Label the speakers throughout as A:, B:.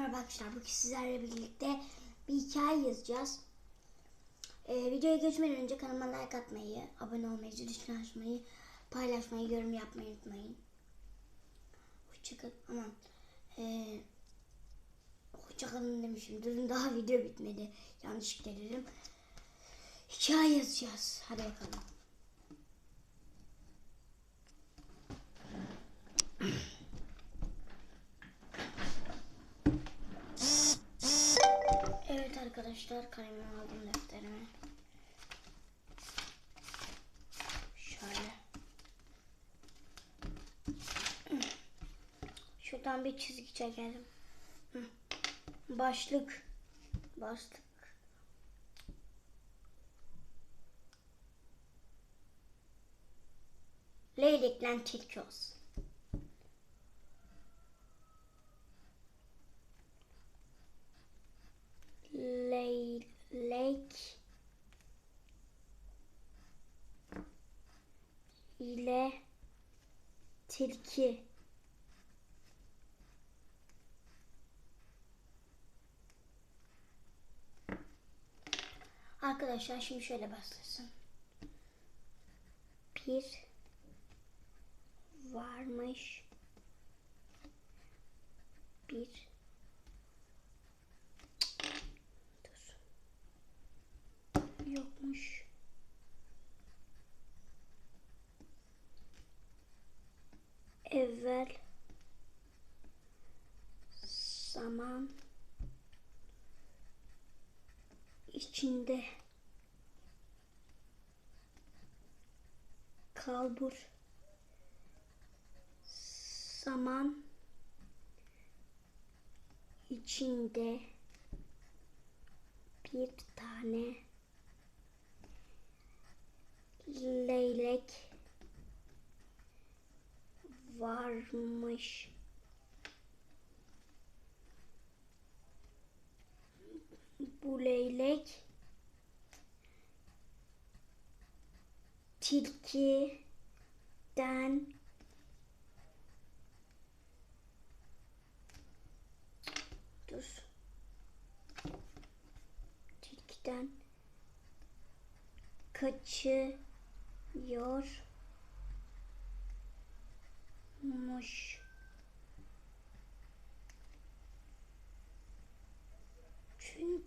A: Merhaba arkadaşlar. Bugün sizlerle birlikte bir hikaye yazacağız. Ee, videoya geçmeden önce kanalıma like atmayı, abone olmayı, zil açmayı, paylaşmayı, yorum yapmayı unutmayın. Hoşçakalın. Aman. Ee, hoşçakalın demişim. Durun daha video bitmedi. Yanlışlıkla dedim. Hikaye yazacağız. Hadi bakalım. Arkadaşlar kalemimi aldım defterimi. Şöyle. Şuradan bir çizgi çekelim. Başlık. Başlık. Leyleklen tilki. leylek ile tilki. Arkadaşlar şimdi şöyle başlasın. Bir varmış bir Dur. Yokmuş. Evvel zaman içinde kalbur zaman içinde bir tane leylek varmış. Bu leylek. Tilkiden. Dur. Tilkiden kaçıyormuş.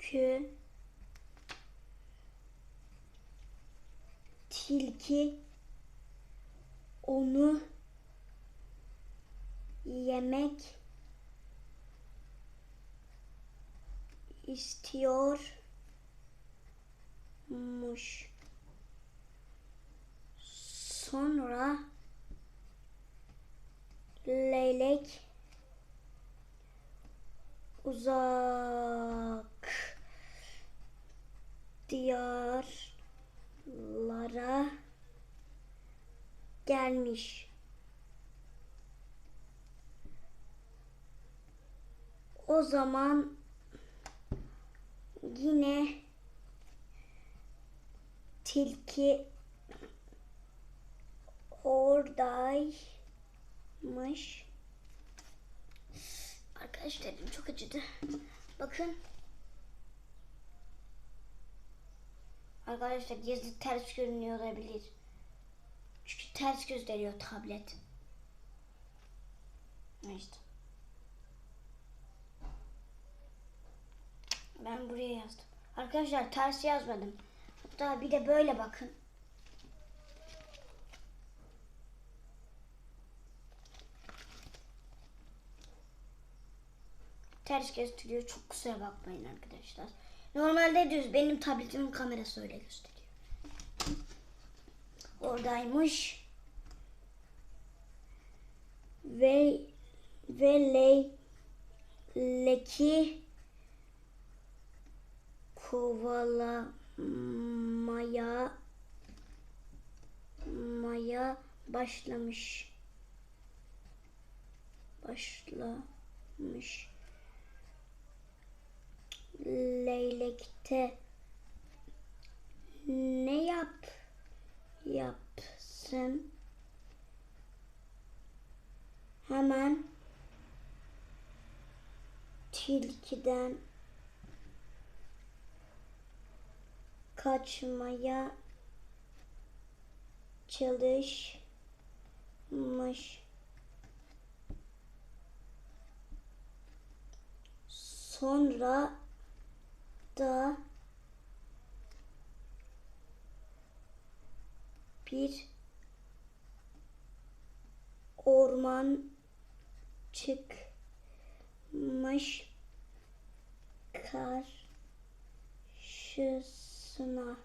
A: Çünkü tilki onu yemek istiyormuş. Sonra leylek uzak diyarlara gelmiş. O zaman yine tilki oradaymış. Arkadaşlar elim çok acıdı. Bakın. Arkadaşlar yazı ters görünüyor olabilir. Çünkü ters gösteriyor tablet. İşte. Ben buraya yazdım. Arkadaşlar ters yazmadım. Hatta bir de böyle bakın. Ters gösteriyor. Çok kusura bakmayın arkadaşlar. Normalde düz. Benim tabletimin kamerası öyle gösteriyor. Oradaymış. Ve ve leyleki kovalamaya maya başlamış. Başlamış. Leylekte ne yap yapsın hemen tilkiden kaçmaya çalışmış. Sonra da bir orman çıkmış karşısına.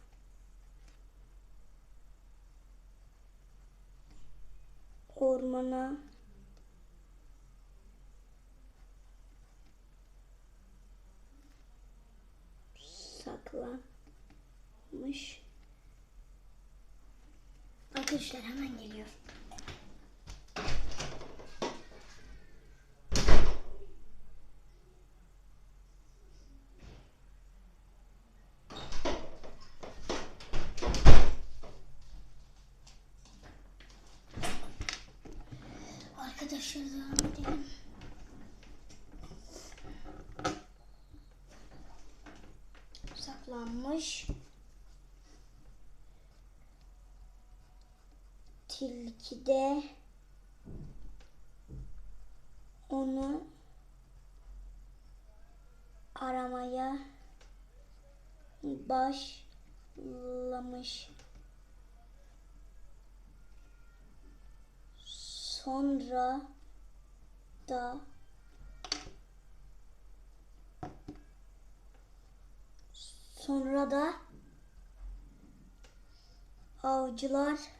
A: Ormana saklanmış. Arkadaşlar hemen geliyor. Arkadaşlar devam edelim. Saklanmış. Tilki de onu aramaya başlamış. Sonra da sonra da avcılar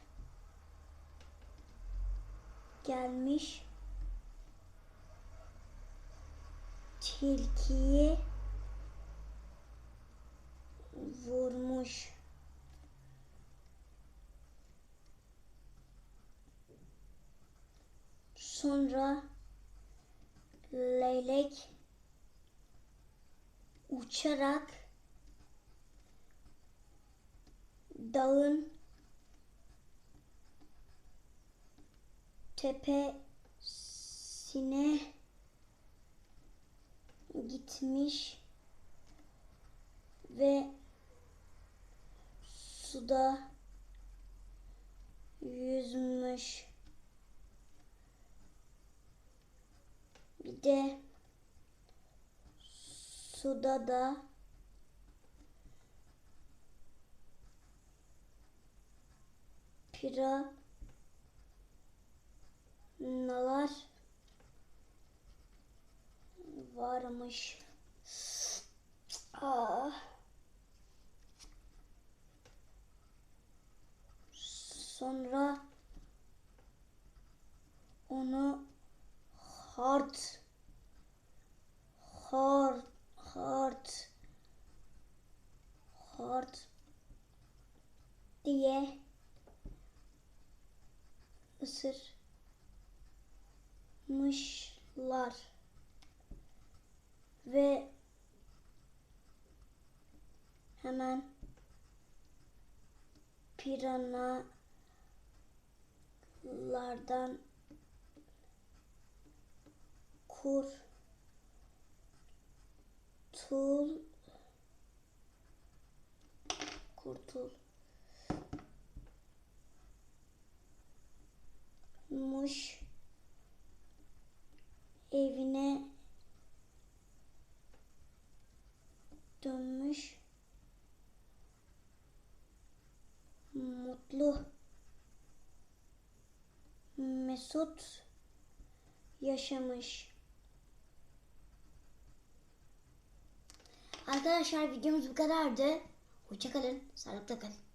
A: gelmiş tilkiyi vurmuş. Sonra leylek uçarak dağın tepesine gitmiş ve suda yüzmüş. Bir de suda da piranalar varmış. Ah. Sonra onu hard hard hard hard diye ısırmışlar ve hemen piranalardan kurtul kurtul muş evine dönmüş mutlu mesut yaşamış. Arkadaşlar videomuz bu kadardı. Hoşçakalın. Sağlıkla kalın.